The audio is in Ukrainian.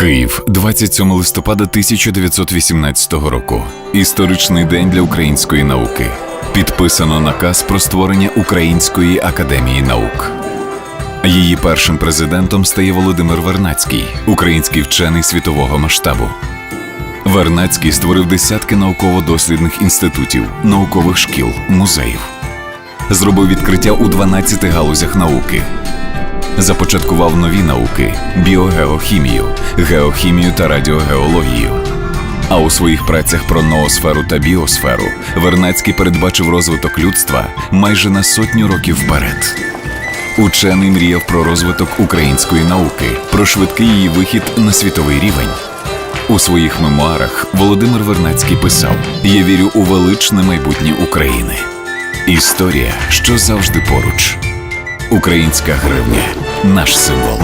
Київ, 27 листопада 1918 року. Історичний день для української науки. Підписано наказ про створення Української академії наук. Її першим президентом стає Володимир Вернацький, український вчений світового масштабу. Вернацький створив десятки науково-дослідних інститутів, наукових шкіл, музеїв. Зробив відкриття у 12 галузях науки, започаткував нові науки біогеохімію, геохімію та радіогеологію. А у своїх працях про ноосферу та біосферу Вернацький передбачив розвиток людства майже на сотню років вперед. Учений мріяв про розвиток української науки, про швидкий її вихід на світовий рівень. У своїх мемуарах Володимир Вернацький писав: Я вірю у величне майбутнє України. Історія, що завжди поруч. Українська гривня наш символ.